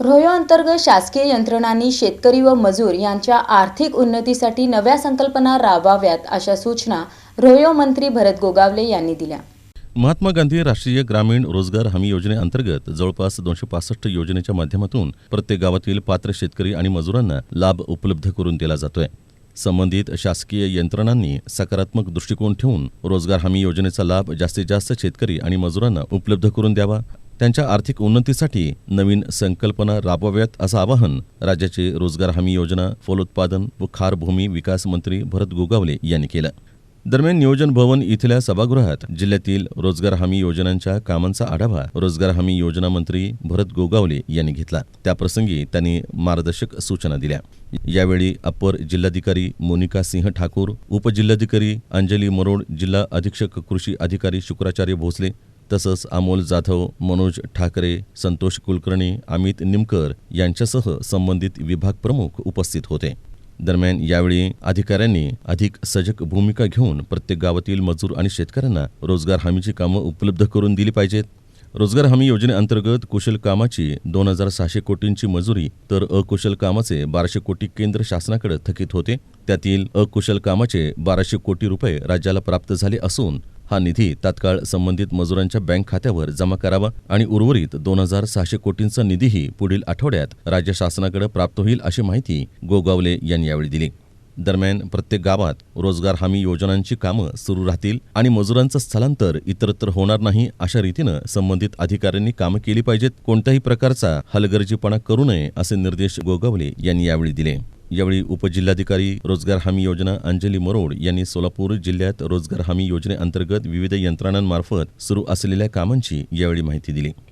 रोयो अंतर्गत शासकीय यंत्रणांनी शेतकरी व मजूर यांच्या आर्थिक उन्नतीसाठी नव्या संकल्पना राबवाव्यात अशा सूचना रोयो मंत्री भरत गोगावले यांनी दिल्या. महात्मा गांधी राष्ट्रीय ग्रामीण रोजगार हमी योजनेअंतर्गत जवळपास दोनशे पासष्ट योजनेच्या माध्यमातून प्रत्येक गावातील पात्र शेतकरी आणि मजुरांना लाभ उपलब्ध करून दिला जातोय. संबंधित शासकीय यंत्रणांनी सकारात्मक दृष्टिकोन ठेवून रोजगार हमी योजनेचा लाभ जास्तीत जास्त शेतकरी आणि मजुरांना उपलब्ध करून द्यावा त्यांच्या आर्थिक उन्नतीसाठी नवीन संकल्पना राबवाव्यात असं आवाहन राज्याचे रोजगार हमी योजना फलोत्पादन व खारभूमी विकास मंत्री भरत गोगावले यांनी केलं. दरम्यान नियोजन भवन इथल्या सभागृहात जिल्ह्यातील रोजगार हमी योजनांच्या कामांचा आढावा रोजगार हमी योजना मंत्री भरत गोगावले यांनी घेतला. त्याप्रसंगी त्यांनी मार्गदर्शक सूचना दिल्या. यावेळी अप्पर जिल्हाधिकारी मोनिका सिंह ठाकूर उपजिल्हाधिकारी अंजली मरोड जिल्हा अधीक्षक कृषी अधिकारी शुक्राचार्य भोसले तसंच अमोल जाधव मनोज ठाकरे संतोष कुलकर्णी अमित निमकर यांच्यासह संबंधित विभाग प्रमुख उपस्थित होते. दरम्यान यावेळी अधिकाऱ्यांनी अधिक सजग भूमिका घेऊन प्रत्येक गावातील मजूर आणि शेतकऱ्यांना रोजगार हमीची कामं उपलब्ध करून दिली पाहिजेत. रोजगार हमी योजनेअंतर्गत कुशल कामाची दोन हजार सहाशे कोटींची मजुरी तर अकुशल कामाचे बाराशे कोटी केंद्र शासनाकडे थकीत होते. त्यातील अकुशल कामाचे बाराशे कोटी रुपये राज्याला प्राप्त झाले असून हा निधी तात्काळ संबंधित मजुरांच्या बँक खात्यावर जमा करावा आणि उर्वरित दोन हजार सहाशे कोटींचा निधीही पुढील आठवड्यात राज्य शासनाकडे प्राप्त होईल अशी माहिती गोगावले यांनी यावेळी दिली. दरम्यान प्रत्येक गावात रोजगार हमी योजनांची कामं सुरू राहतील आणि मजुरांचं स्थलांतर इतरत्र होणार नाही अशा रीतीनं संबंधित अधिकाऱ्यांनी कामं केली पाहिजेत कोणत्याही प्रकारचा हलगर्जीपणा करू नये असे निर्देश गोगावले यांनी यावेळी दिले. यावेळी उपजिल्हाधिकारी रोजगार हमी योजना अंजली मरोड यांनी सोलापूर जिल्ह्यात रोजगार हमी योजनेअंतर्गत विविध यंत्रणांमार्फत सुरू असलेल्या कामांची यावेळी माहिती दिली.